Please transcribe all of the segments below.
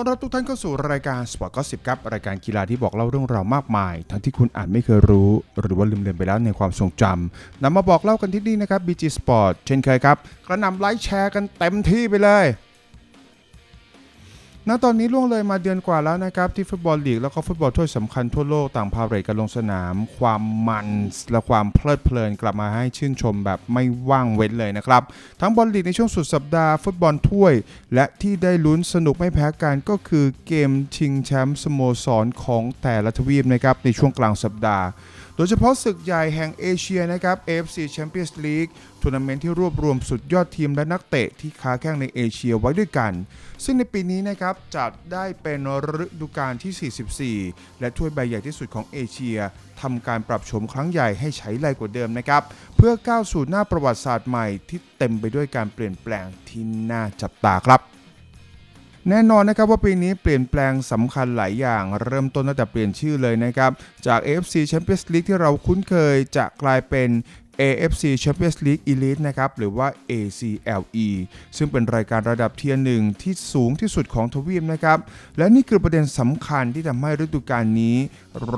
ต้อนรับทุกท่านเข้าสู่รายการสปอร์ตก็สิบครับ รายการกีฬาที่บอกเล่าเรื่องราวมากมาย ทั้งที่คุณอาจไม่เคยรู้ หรือว่าลืมเลือนไปแล้วในความทรงจำนำมาบอกเล่ากันที่นี่นะครับ BG Sport เช่นเคยครับ กระนำไลค์แชร์กันเต็มที่ไปเลย ณตอนนี้ล่วงเลยมาเดือนกว่าแล้วนะครับ ที่ฟุตบอลลีกแล้วก็ฟุตบอลถ้วยสำคัญทั่วโลกต่างพาเรทกันลงสนาม ความมันและความเพลิดเพลินกลับมาให้ชื่นชมแบบไม่ว่างเว้นเลยนะครับ ทั้งบอลลีกในช่วงสุดสัปดาห์ฟุตบอลถ้วย และที่ได้ลุ้นสนุกไม่แพ้กันก็คือเกมชิงแชมป์สโมสรของแต่ละทวีปนะครับในช่วงกลางสัปดาห์โดยเฉพาะศึกใหญ่แห่งเอเชียนะครับ AFC Champions League ทัวร์นาเมนต์ที่รวบรวมสุดยอดทีมและนักเตะที่ค้าแข่งในเอเชียไว้ด้วยกัน ซึ่งในปีนี้นะครับจัดได้เป็นฤดูกาลที่ 44 และถ้วยใบใหญ่ที่สุดของเอเชียทำการปรับโฉมครั้งใหญ่ให้ใช้ไรกว่าเดิมนะครับ เพื่อก้าวสู่หน้าประวัติศาสตร์ใหม่ที่เต็มไปด้วยการเปลี่ยนแปลงที่น่าจับตาครับแน่นอนนะครับว่าปีนี้เปลี่ยนแปลงสำคัญหลายอย่าง เริ่มต้นตั้งแต่เปลี่ยนชื่อเลยนะครับ จาก AFC Champions League ที่เราคุ้นเคยจะกลายเป็น AFC Champions League Elite นะครับหรือว่า ACLE ซึ่งเป็นรายการระดับเทียร์หนึ่งที่สูงที่สุดของทวีปนะครับและนี่คือประเด็นสำคัญที่ทำให้ฤดูกาลนี้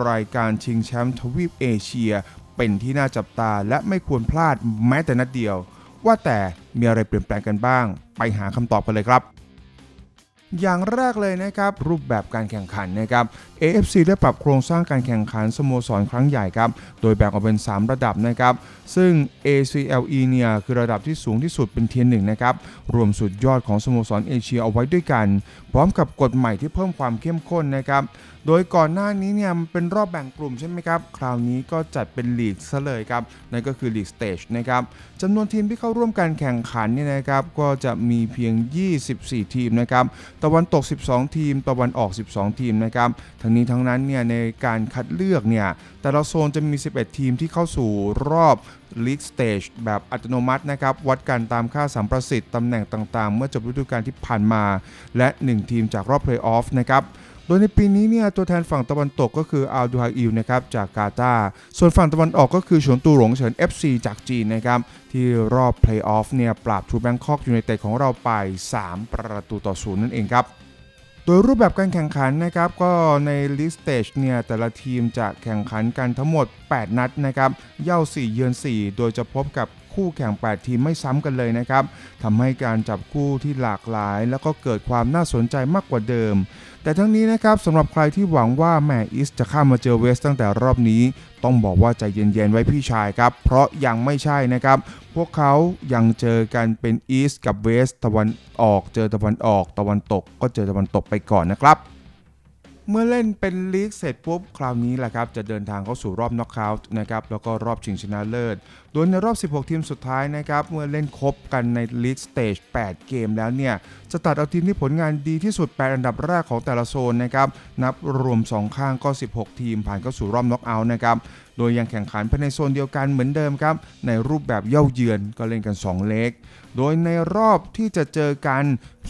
รายการชิงแชมป์ทวีปเอเชีย เป็นที่น่าจับตาและไม่ควรพลาดแม้แต่นัดเดียว ว่าแต่มีอะไรเปลี่ยนแปลงกันบ้าง ไปหาคำตอบกันเลยครับ อย่างแรกเลยนะครับรูปแบบการแข่งขันนะครับ AFC ได้ปรับโครงสร้างการแข่งขันสโมสรครั้งใหญ่ครับ โดยแบ่งออกเป็น 3 ระดับนะครับ ซึ่ง ACLE เนี่ยคือระดับที่สูงที่สุดเป็นเทียนหนึ่งนะครับ รวมสุดยอดของสโมสรเอเชียเอาไว้ด้วยกัน พร้อมกับกฎใหม่ที่เพิ่มความเข้มข้นนะครับ โดยก่อนหน้านี้เนี่ยมันเป็นรอบแบ่งกลุ่มใช่ไหมครับ คราวนี้ก็จัดเป็นลีกซะเลยครับ นั่นก็คือลีกสเตจนะครับจำนวนทีมที่เข้าร่วมการแข่งขันเนี่ยนะครับก็จะมีเพียง 24 ทีมนะครับตะวันตก 12 ทีม ตะวันออก 12 ทีมนะครับทั้งนี้ทั้งนั้นเนี่ยในการคัดเลือกเนี่ยแต่ละโซนจะมี 11 ทีมที่เข้าสู่รอบ League Stage แบบอัตโนมัตินะครับ วัดกันตามค่าสัมประสิทธิ์ตำแหน่งต่างๆ เมื่อจบฤดูกาลที่ผ่านมา และ 1 ทีมจากรอบเพลย์ออฟนะครับ ยในปีนี้เนี่ยตัวแทนฝั่งตะวันตกก็คืออัลดูฮาอิลนะครับจากกาตาร์ส่วนฝั่งตะวันออกก็คือฉวนตูหลงเฉิน FC จากจีนนะครับที่รอบเพลย์ออฟเนี่ยปราบทูแบงคอกยูไนเต็ดของเราไป 3 ประตูต่อศูนย์นั่นเองครับโดยรูปแบบการแข่งขันนะครับก็ในลีกสเตจเนี่ยแต่ละทีมจะแข่งขันกันทั้งหมด 8 นัดนะครับเย่า 4 เยือน 4 โดยจะพบกับคู่แข่ง 8 ทีมไม่ซ้ำกันเลยนะครับทำให้การจับคู่ที่หลากหลาย แล้วก็เกิดความน่าสนใจมากกว่าเดิม แต่ทั้งนี้นะครับสำหรับใครที่หวังว่าแมอีสจะข้ามมาเจอเวสตั้งแต่รอบนี้ ต้องบอกว่าใจเย็นๆไว้พี่ชายครับ เพราะยังไม่ใช่นะครับ พวกเขายังเจอกันเป็นอีสกับเวสตะวันออก เจอตะวันออก ตะวันตก ก็เจอตะวันตกไปก่อนนะครับเมื่อเล่นเป็นลีกเสร็จปุ๊บ คราวนี้แหละครับ จะเดินทางเข้าสู่รอบน็อกเอาท์นะครับ แล้วก็รอบชิงชนะเลิศ โดยในรอบ 16 ทีมสุดท้ายนะครับเมื่อเล่นครบกันในลีกสเตจ 8 เกมแล้วเนี่ยจะตัดเอาทีมที่ผลงานดีที่สุด 8 อันดับแรกของแต่ละโซนนะครับนับรวม 2 ข้างก็ 16 ทีมผ่านเข้าสู่รอบน็อกเอาท์นะครับโดยยังแข่งขันภายในโซนเดียวกันเหมือนเดิมครับในรูปแบบเย่าเยือนก็เล่นกัน 2 เลกโดยในรอบที่จะเจอกัน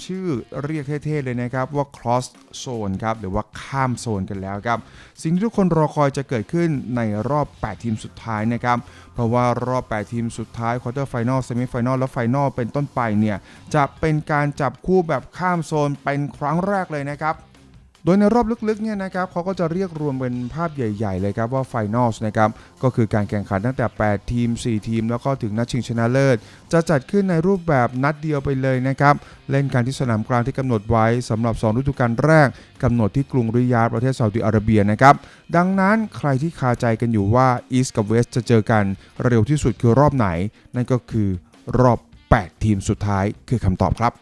ชื่อเรียกเท่ๆเลยนะครับว่า cross zone ครับหรือว่าข้ามโซนกันแล้วครับสิ่งที่ทุกคนรอคอยจะเกิดขึ้นในรอบ 8 ทีมสุดท้ายนะครับเพราะว่ารอบ 8 ทีมสุดท้ายควอเตอร์ไฟนอลเซมิไฟนอลและไฟนอลเป็นต้นไปเนี่ยจะเป็นการจับคู่แบบข้ามโซนเป็นครั้งแรกเลยนะครับ โดยในรอบลึกๆเนี่ยนะครับเขาก็จะเรียกรวมเป็นภาพใหญ่ๆ เลยครับว่าไฟนอลนะครับก็คือการแข่งขันตั้งแต่ 8 ทีม 4 ทีม แล้วก็ถึงนัดชิงชนะเลิศ จะจัดขึ้นในรูปแบบนัดเดียวไปเลยนะครับเล่นกันที่สนามกลางที่กำหนดไว้สำหรับ 2 ฤดูกาลแรกกำหนดที่กรุงริยาดประเทศซาอุดิอาระเบียนะครับดังนั้นใครที่คาใจกันอยู่ว่าอีสกับเวสจะเจอกันเร็วที่สุดคือรอบไหน นั่นก็คือรอบ 8 ทีมสุดท้ายคือคำตอบครับ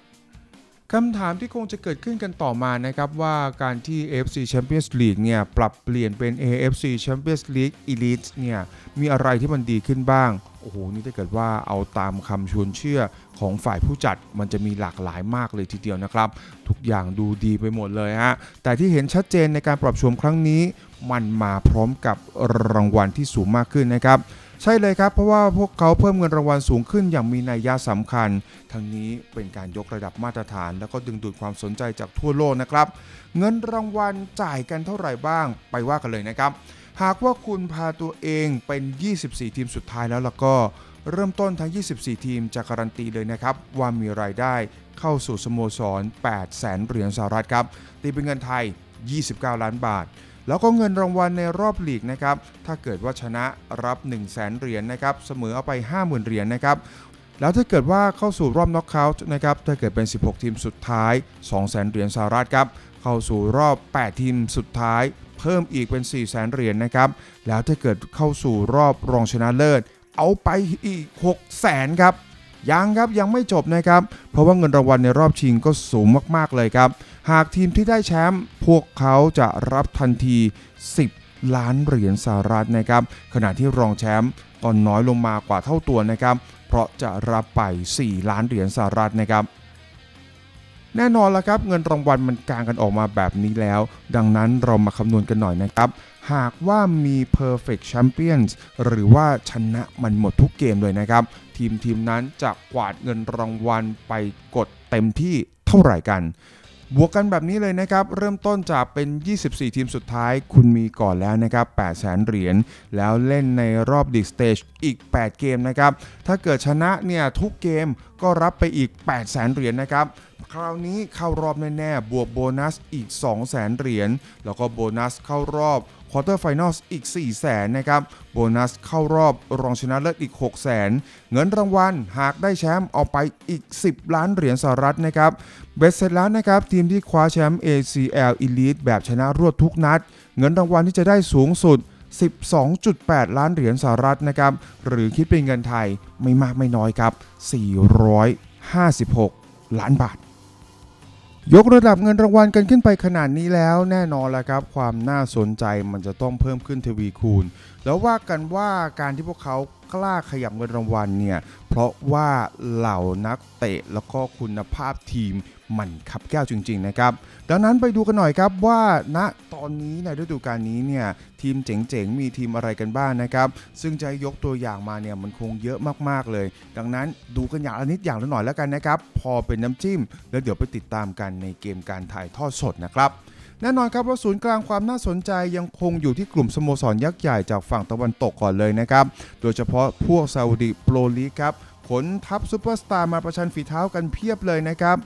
คำถามที่คงจะเกิดขึ้นกันต่อมานะครับว่าการที่ AFC Champions League เนี่ยปรับเปลี่ยนเป็น AFC Champions League Elite เนี่ยมีอะไรที่มันดีขึ้นบ้าง โอ้โห นี่ถ้าเกิดว่าเอาตามคำชวนเชื่อของฝ่ายผู้จัดมันจะมีหลากหลายมากเลยทีเดียวนะครับ ทุกอย่างดูดีไปหมดเลยฮะ แต่ที่เห็นชัดเจนในการปรับโฉมครั้งนี้ มันมาพร้อมกับรางวัลที่สูงมากขึ้นนะครับ ใช่เลยครับ เพราะว่าพวกเขาเพิ่มเงินรางวัลสูงขึ้นอย่างมีนัยยะสำคัญ ทั้งนี้เป็นการยกระดับมาตรฐาน แล้วก็ดึงดูดความสนใจจากทั่วโลกนะครับ เงินรางวัลจ่ายกันเท่าไหร่บ้าง ไปว่ากันเลยนะครับ หากว่าคุณพาตัวเองเป็น 24 ทีมสุดท้ายแล้วแล้วก็เริ่มต้นทั้ง 24 ทีมจะการันตีเลยนะครับ ว่ามีรายได้เข้าสู่สโมสร8แสนเหรียญสหรัฐครับตีเป็นเงินไทย 29 ล้านบาท แล้วก็เงินรางวัลในรอบลีกนะครับ ถ้าเกิดว่าชนะรับ 1 0 0 0 0แสนเหรียญนะครับ เสมอเอาไป 50,000เหรียญนะครับ แล้วถ้าเกิดว่าเข้าสู่รอบน็อกเอาท์นะครับ ถ้าเกิดเป็น 16 ทีมสุดท้าย 2 0 0 0 0 0เหรียญสหรัฐครับ เข้าสู่รอบ 8 ทีมสุดท้าย เพิ่มอีกเป็น 4 0 0 0 0 0เหรียญนะครับ แล้วถ้าเกิดเข้าสู่รอบรองชนะเลิศ เอาไปอีก 6 0 0 0 0 0ครับ ยังครับยังไม่จบนะครับ เพราะว่าเงินรางวัลในรอบชิงก็สูงมากๆเลยครับ หากทีมที่ได้แชมป์พวกเขาจะรับทันที 10 ล้านเหรียญสหรัฐนะครับ ขณะที่รองแชมป์ก็น้อยลงมากว่าเท่าตัวนะครับ เพราะจะรับไป 4 ล้านเหรียญสหรัฐนะครับแน่นอนแล้วครับเงินรางวัลมันกางกันออกมาแบบนี้แล้ว ดังนั้นเรามาคำนวณกันหน่อยนะครับ หากว่ามี perfect champions หรือว่าชนะมันหมดทุกเกมเลยนะครับ ทีมทีมนั้นจะกวาดเงินรางวัลไปกดเต็มที่เท่าไหร่กัน บวกกันแบบนี้เลยนะครับ เริ่มต้นจากเป็น 24 ทีมสุดท้าย คุณมีก่อนแล้วนะครับ8 0 0 0 0เหรียญแล้วเล่นในรอบดิสเตจอีก 8 เกมนะครับ ถ้าเกิดชนะเนี่ยทุกเกมก็รับไปอีก 8 0 0 0 0 0เหรียญนะครับ คราวนี้เข้ารอบแน่ๆ บวกโบนัสอีก 2 0 0 0 0 0เหรียญแล้วก็โบนัสเข้ารอบ ควอเตอร์ไฟนอลอีก 4 0 0 0 0 0นะครับ โบนัสเข้ารอบรองชนะเลิศอีก 6 0 0 0 0 0 เงินรางวัลหากได้แชมป์เอาไปอีก 10 ล้านเหรียญสหรัฐนะครับเบสเสร็จแล้วนะครับทีมที่คว้าแชมป์ ACL Elite แบบชนะรวดทุกนัด เงินรางวัลที่จะได้สูงสุด 12.8 ล้านเหรียญสหรัฐนะครับ หรือคิดเป็นเงินไทยไม่มากไม่น้อยครับ 456 ล้านบาท ยกระดับเงินรางวัลกันขึ้นไปขนาดนี้แล้วแน่นอนแล้วครับ ความน่าสนใจมันจะต้องเพิ่มขึ้นทวีคูณ แล้วว่ากันว่าการที่พวกเขา กล้าขยับเงินรางวัลเนี่ยเพราะว่าเหล่านักเตะแล้วก็คุณภาพทีมมันขับแก้วจริงๆนะครับดังนั้นไปดูกันหน่อยครับว่าณตอนนี้ในฤดูกาลนี้เนี่ยทีมเจ๋งๆ มีทีมอะไรกันบ้างนะครับ ซึ่งจะยกตัวอย่างมาเนี่ยมันคงเยอะมากๆเลย ดังนั้นดูกันอย่างละนิดอย่างละหน่อยแล้วกันนะครับ พอเป็นน้ำจิ้ม แล้วเดี๋ยวไปติดตามกันในเกมการถ่ายทอดสดนะครับ แน่นอนครับว่าศูนย์กลางความน่าสนใจยังคงอยู่ที่กลุ่มสโมสรยักษ์ใหญ่จากฝั่งตะวันตกก่อนเลยนะครับ โดยเฉพาะพวกซาอุดิโปรลีกครับขนทัพซูเปอร์สตาร์มาประชันฝีเท้ากันเพียบเลยนะครับ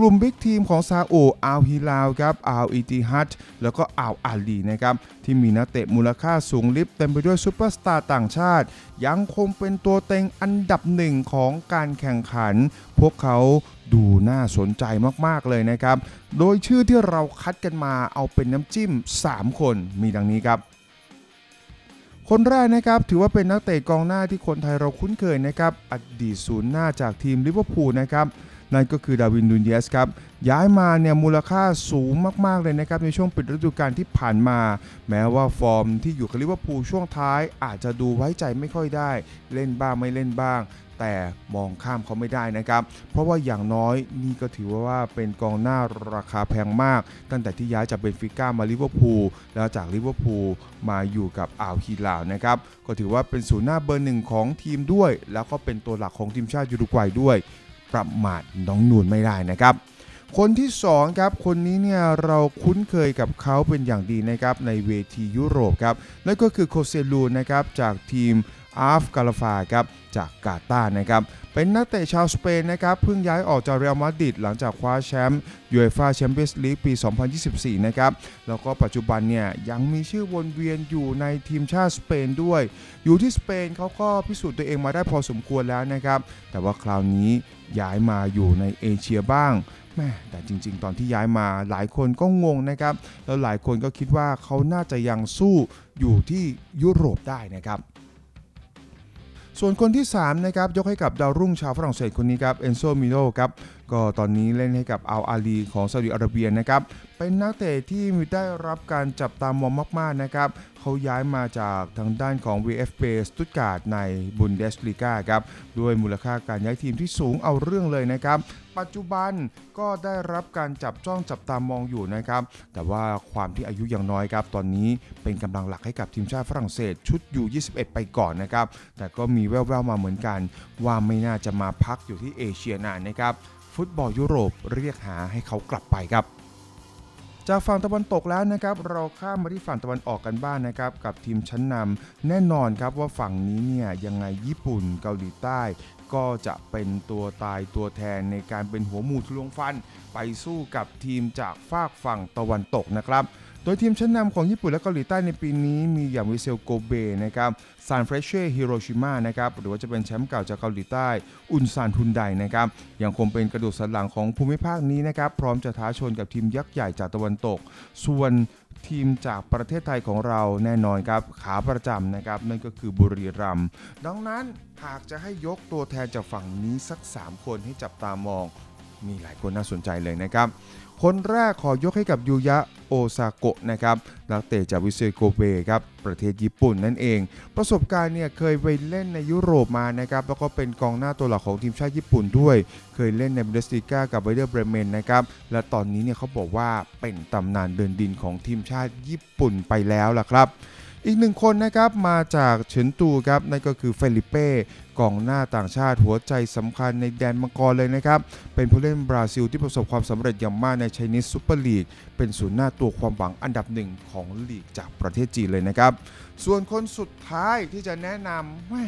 กลุ่มบิ๊กทีมของซาอุอัลฮิลาลครับอัลอิติฮัดแล้วก็อัลอาลีนะครับที่มีนักเตะมูลค่าสูงลิฟเต็มไปด้วยซูเปอร์สตาร์ต่างชาติ ยังคงเป็นตัวเต็งอันดับหนึ่งของการแข่งขัน พวกเขาดูน่าสนใจมากๆเลยนะครับ โดยชื่อที่เราคัดกันมาเอาเป็นน้ำจิ้ม 3 คนมีดังนี้ครับคนแรกนะครับถือว่าเป็นนักเตะกองหน้าที่คนไทยเราคุ้นเคยนะครับอดีตศูนย์หน้าจากทีมลิเวอร์พูลนะครับ นั่นก็คือดาวินนูนเยสครับ ย้ายมาเนี่ยมูลค่าสูงมากๆเลยนะครับในช่วงปิดฤดูกาลที่ผ่านมา แม้ว่าฟอร์มที่อยู่กับลิเวอร์พูลช่วงท้ายอาจจะดูไว้ใจไม่ค่อยได้ เล่นบ้างไม่เล่นบ้างแต่มองข้ามเขาไม่ได้นะครับ เพราะว่าอย่างน้อยนี่ก็ถือว่าเป็นกองหน้าราคาแพงมาก ตั้งแต่ที่ย้ายจากเบนฟิก้ามาลิเวอร์พูลแล้วจากลิเวอร์พูลมาอยู่กับอัลฮิลาลนะครับ ก็ถือว่าเป็นศูนย์หน้าเบอร์หนึ่งของทีมด้วย แล้วก็เป็นตัวหลักของทีมชาติยูรุกวัยด้วย ประมาทน้องนูนไม่ได้นะครับ คนที่2ครับคนนี้เนี่ยเราคุ้นเคยกับเขาเป็นอย่างดีนะครับในเวทียุโรปครับนั่นก็คือโคเซลูนะครับจากทีม อาฟกาลาฟาครับจากกาตาร์นะครับเป็นนักเตะชาวสเปนนะครับเพิ่งย้ายออกจากเรอัลมาดริดหลังจากคว้าแชมป์ยูเอฟ่าแชมเปี้ยนส์ลีกปี 2024 นะครับแล้วก็ปัจจุบันเนี่ยยังมีชื่อวนเวียนอยู่ในทีมชาติสเปนด้วย อยู่ที่สเปนเขาก็พิสูจน์ตัวเองมาได้พอสมควรแล้วนะครับแต่ว่าคราวนี้ย้ายมาอยู่ในเอเชียบ้างแม่แต่จริง ๆ ตอนที่ย้ายมาหลายคนก็งงนะครับ แล้วหลายคนก็คิดว่าเขาน่าจะยังสู้อยู่ที่ยุโรปได้นะครับ ส่วนคนที่3นะครับยกให้กับดาวรุ่งชาวฝรั่งเศสคนนี้ครับเอนโซมิโนครับก็ตอนนี้เล่นให้กับอัลอาลีของซาอุดิอาระเบียนะครับเป็นนักเตะที่มีได้รับการจับตามองมากๆนะครับเขาย้ายมาจากทางด้านของ VfB สตุตการ์ดในบุนเดสลีกาครับด้วยมูลค่าการย้ายทีมที่สูงเอาเรื่องเลยนะครับ ปัจจุบันก็ได้รับการจับจ้องจับตามองอยู่นะครับ แต่ว่าความที่อายุยังน้อยครับ ตอนนี้เป็นกำลังหลักให้กับทีมชาติฝรั่งเศสชุดอยู่21 ไปก่อนนะครับ แต่ก็มีแว่วๆมาเหมือนกัน ว่าไม่น่าจะมาพักอยู่ที่เอเชียนานนะครับ ฟุตบอลยุโรปเรียกหาให้เขากลับไปครับจากฝั่งตะวันตกแล้วนะครับเราข้ามมาที่ฝั่งตะวันออกกันบ้างนะครับ กับทีมชั้นนำแน่นอนครับว่าฝั่งนี้เนี่ยยังไงญี่ปุ่นเกาหลีใต้ ก็จะเป็นตัวตายตัวแทนในการเป็นหัวหมูทะลวงฟัน ไปสู้กับทีมจากฝากฝั่งตะวันตกนะครับ โดยทีมชั้นนำของญี่ปุ่นและเกาหลีใต้ในปีนี้มีอย่างวิเซลโกเบนะครับซานเฟรเช่ฮิโรชิมานะครับหรือว่าจะเป็นแชมป์เก่าจากเกาหลีใต้ อุนซานทุนไดนะครับยังคงเป็นกระดูกสันหลังของภูมิภาคนี้นะครับพร้อมจะท้าชนกับทีมยักษ์ใหญ่จากตะวันตก ส่วน ทีมจากประเทศไทยของเราแน่นอนครับขาประจำนะครับนั่นก็คือบุรีรัมย์ดังนั้นหากจะให้ยกตัวแทนจากฝั่งนี้สัก 3 คนให้จับตามองมีหลายคนน่าสนใจเลยนะครับ คนแรกขอยกให้กับยูยะโอซาโกะนะครับนักเตะจากวิเซโกเบครับประเทศญี่ปุ่นนั่นเอง ประสบการณ์เนี่ยเคยไปเล่นในยุโรปมานะครับแล้วก็เป็นกองหน้าตัวหลักของทีมชาติญี่ปุ่นด้วย เคยเล่นในบุนเดสลิก้ากับไวเดอร์เบรเมนนะครับและตอนนี้เนี่ยเขาบอกว่าเป็นตำนานเดินดินของทีมชาติญี่ปุ่นไปแล้วล่ะครับอีกหนึ่งคนนะครับมาจากเฉินตูครับนั่นก็คือเฟลิเป้ กองหน้าต่างชาติหัวใจสำคัญในแดนมังกรเลยนะครับ เป็นผู้เล่นบราซิลที่ประสบความสำเร็จอย่างมากในไชนีสซูเปอร์ลีก เป็นศูนย์หน้าตัวความหวังอันดับหนึ่งของลีกจากประเทศจีนเลยนะครับ ส่วนคนสุดท้ายที่จะแนะนำแม่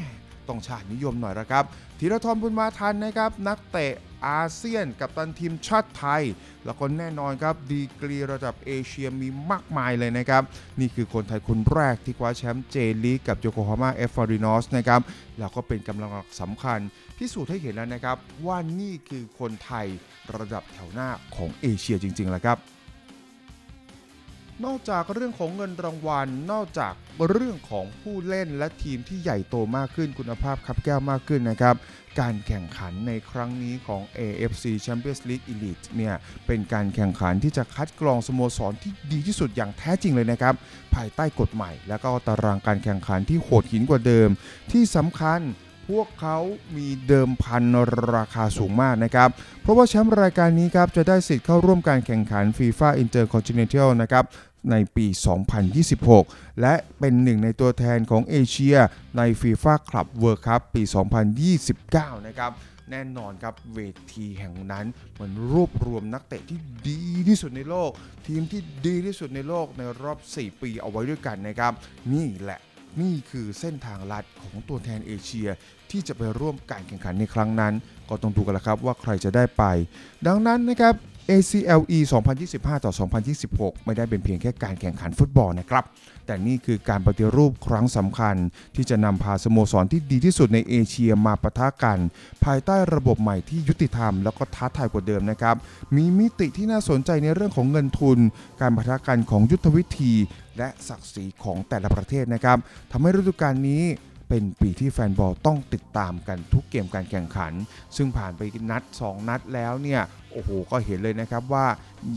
ต้องชาตินิยมหน่อยละครับธีรทรบุญมาทันนะครับนักเตะอาเซียนกับตันทีมชาติไทย แล้วก็แน่นอนครับ ดีกรีระดับเอเชียมีมากมายเลยนะครับ นี่คือคนไทยคนแรกที่คว้าแชมป์เจลีกกับโยโกฮาม่าเอฟฟารินอสนะครับ แล้วก็เป็นกำลังหลักสำคัญ พิสูจน์ให้เห็นแล้วนะครับ ว่านี่คือคนไทยระดับแถวหน้าของเอเชียจริงๆแหละครับ นอกจากเรื่องของเงินรางวัล นอกจากเรื่องของผู้เล่นและทีมที่ใหญ่โตมากขึ้นคุณภาพคับแก้วมากขึ้นนะครับ การแข่งขันในครั้งนี้ของ AFC Champions League Elite เนี่ยเป็นการแข่งขันที่จะคัดกรองสโมสรที่ดีที่สุดอย่างแท้จริงเลยนะครับ ภายใต้กฎใหม่ แล้วก็ตารางการแข่งขันที่โหดหินกว่าเดิม ที่สำคัญพวกเขามีเดิมพันราคาสูงมากนะครับ เพราะว่าแชมป์รายการนี้ครับจะได้สิทธิ์เข้าร่วมการแข่งขัน FIFA Intercontinental นะครับ ในปี 2026 และเป็นหนึ่งในตัวแทนของเอเชียใน FIFA Club World Cup ปี 2029 นะครับแน่นอนครับเวทีแห่งนั้นมันรวบรวมนักเตะที่ดีที่สุดในโลก ทีมที่ดีที่สุดในโลกในรอบ 4 ปีเอาไว้ด้วยกันนะครับ นี่แหละนี่คือเส้นทางลัดของตัวแทนเอเชีย ที่จะไปร่วมการแข่งขันในครั้งนั้น ก็ต้องดูกันละครับว่าใครจะได้ไป ดังนั้นนะครับ ACLE 2025 ต่อ 2026 ไม่ได้เป็นเพียงแค่การแข่งขันฟุตบอลนะครับ แต่นี่คือการปฏิรูปครั้งสำคัญ ที่จะนำพาสโมสรที่ดีที่สุดในเอเชียมาปะทะกัน ภายใต้ระบบใหม่ที่ยุติธรรม แล้วก็ท้าทายกว่าเดิมนะครับ มีมิติที่น่าสนใจในเรื่องของเงินทุน การปะทะกันของยุทธวิธี และศักดิ์ศรีของแต่ละประเทศนะครับทำให้ฤดูกาลนี้ เป็นปีที่แฟนบอลต้องติดตามกันทุกเกมการแข่งขัน ซึ่งผ่านไปนัด 2 นัดแล้วเนี่ยโอ้โห ก็เห็นเลยนะครับว่า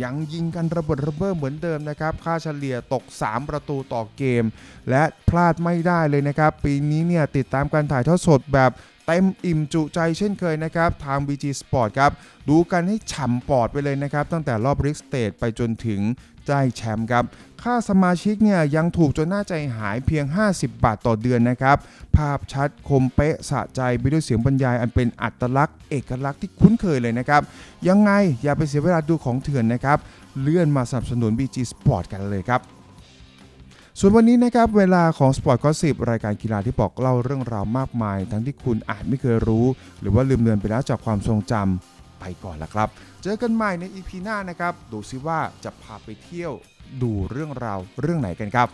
ยังยิงกันระเบิดระเบ้อเหมือนเดิมนะครับ ค่าเฉลี่ยตก 3 ประตูต่อเกม และพลาดไม่ได้เลยนะครับ ปีนี้เนี่ยติดตามการถ่ายทอดสดแบบ เต็มอิ่มจุใจเช่นเคยนะครับทาง BG Sport ครับ ดูกันให้ฉ่ำปอดไปเลยนะครับ ตั้งแต่รอบริกสเต e ไปจนถึงได้แชมป์ครับ ค่าสมาชิกเนี่ยยังถูกจนน่าใจหายเพียง 50 บาทต่อเดือนนะครับ ภาพชัดคมเป๊ะสะใจไปด้วยเสียงบรรยายอันเป็นอัตลักษณ์เอกลักษณ์ที่คุ้นเคยเลยนะครับ ยังไงอย่าไปเสียเวลาดูของเถื่อนนะครับ เลื่อนมาสนับสนุน BG Sport กันเลยครับ ส่วนวันนี้นะครับเวลาของ Sport Gossip รายการกีฬาที่บอกเล่าเรื่องราวมากมาย ทั้งที่คุณอาจไม่เคยรู้ หรือว่าลืมเลือนไปแล้วจากความทรงจำไปก่อนละครับ เจอกันใหม่ใน EP หน้านะครับ ดูซิว่าจะพาไปเที่ยวดูเรื่องราวเรื่องไหนกันครับ